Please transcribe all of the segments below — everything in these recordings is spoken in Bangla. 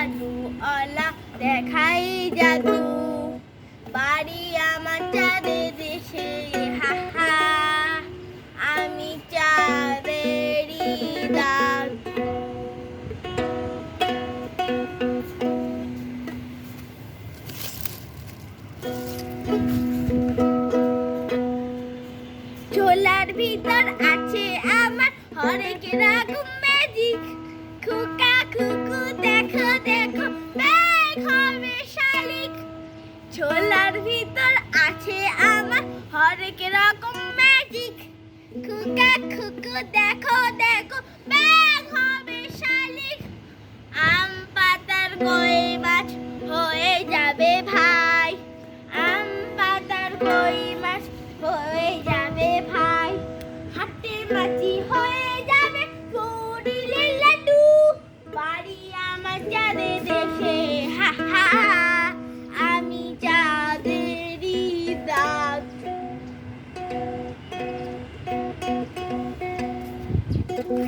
জাদু অলা দেখাই জাদু। বাড়ি আমার চাঁদে দেশে হা হা আমি চাঁদেরই দাদু ঝোলার ভিতর আছে আমার হরেক রকম হবে শালিক। ঝোলার ভিতর আছে আমার হরেক রকম ম্যাজিক খুকা খুকু, দেখো দেখো ব্যাগ হবে শালিক। আম পাতার কই মাছ হয়ে যাবে ভাই। আম পাতার কই মাছ হয়ে যাবে ভাই। হাতে মাছি হয়ে আমার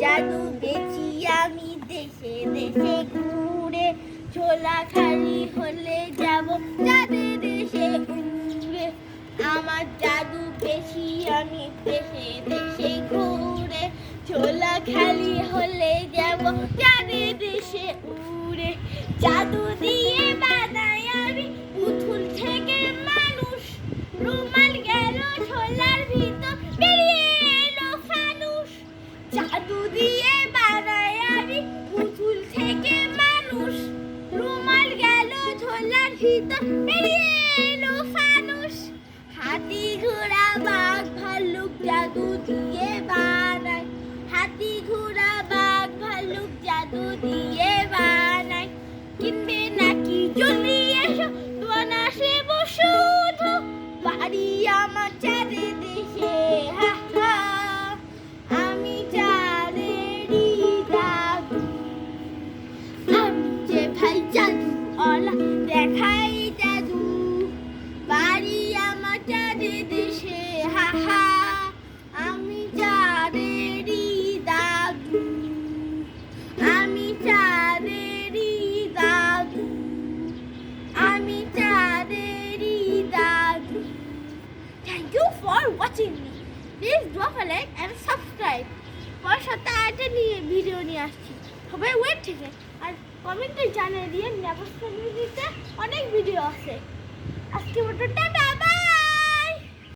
জাদু বেচি, আমি দেশে দেশে ঘুরে ছোলা খালি হলে যাব। যাদের দেশে উড়ে আমার জাদু বেশি আমি দেশে দেশে ঘুরে ছোলা খালি হলে যাব। যাদের দেশে উড়ে জাদু জাদু দিয়ে বানায় আমি, পুতুল থেকে মানুষ। রুমাল গেল, ঝোলার ভিতর এলো ফানুষ। হাতি ঘোড়া দেখাই জাদু, বাড়ি আমার চাঁদে দেশে হা হা আমি চাঁদেরই দাদু, আমি চাঁদেরই দাদু, আমি চাঁদেরই দাদু Thank you for watching me. Please drop a like and subscribe. পরের সপ্তাহে একটা নিয়ে ভিডিও নিয়ে আসছি সবাই ওয়েট থেকে আর কমেন্টে জানিয়ে দিয়ে নেভার দিতে অনেক ভিডিও আছে। আজকে মতো টাটা